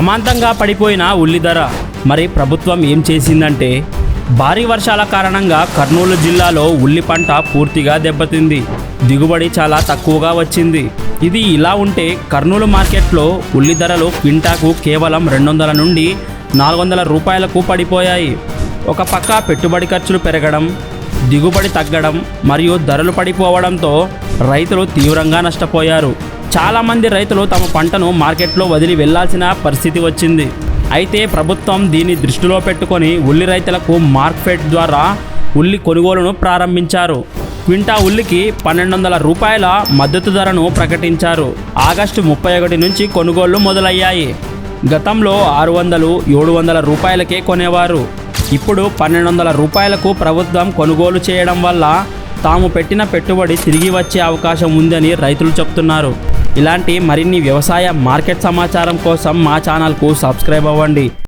అమాంతంగా పడిపోయిన ఉల్లి ధర. మరి ప్రభుత్వం ఏం చేసిందంటే భారీ వర్షాల కారణంగా కర్నూలు జిల్లాలో ఉల్లి పంట పూర్తిగా దెబ్బతింది. దిగుబడి చాలా తక్కువగా వచ్చింది. ఇది ఇలా ఉంటే కర్నూలు మార్కెట్లో ఉల్లి ధరలు క్వింటాకు కేవలం రెండు వందల నుండి నాలుగు వందల రూపాయలకు పడిపోయాయి. ఒక పక్క పెట్టుబడి ఖర్చులు పెరగడం దిగుబడి తగ్గడం మరియు ధరలు పడిపోవడంతో రైతులు తీవ్రంగా నష్టపోయారు. చాలామంది రైతులు తమ పంటను మార్కెట్లో వదిలి వెళ్ళాల్సిన పరిస్థితి వచ్చింది. అయితే ప్రభుత్వం దీన్ని దృష్టిలో పెట్టుకొని ఉల్లి రైతులకు మార్కెట్ ద్వారా ఉల్లి కొనుగోలును ప్రారంభించారు. క్వింటా ఉల్లికి పన్నెండు వందల రూపాయల మద్దతు ధరను ప్రకటించారు. ఆగస్టు ముప్పై ఒకటి నుంచి కొనుగోళ్ళు మొదలయ్యాయి. గతంలో ఆరు వందలు ఏడు వందల రూపాయలకే కొనేవారు. ఇప్పుడు పన్నెండు వందల రూపాయలకు ప్రభుత్వం కొనుగోలు చేయడం వల్ల తాము పెట్టిన పెట్టుబడి తిరిగి వచ్చే అవకాశం ఉందని రైతులు చెప్తున్నారు. ఇలాంటి మరిన్ని వ్యవసాయ మార్కెట్ సమాచారం కోసం మా ఛానల్కు సబ్స్క్రైబ్ అవ్వండి.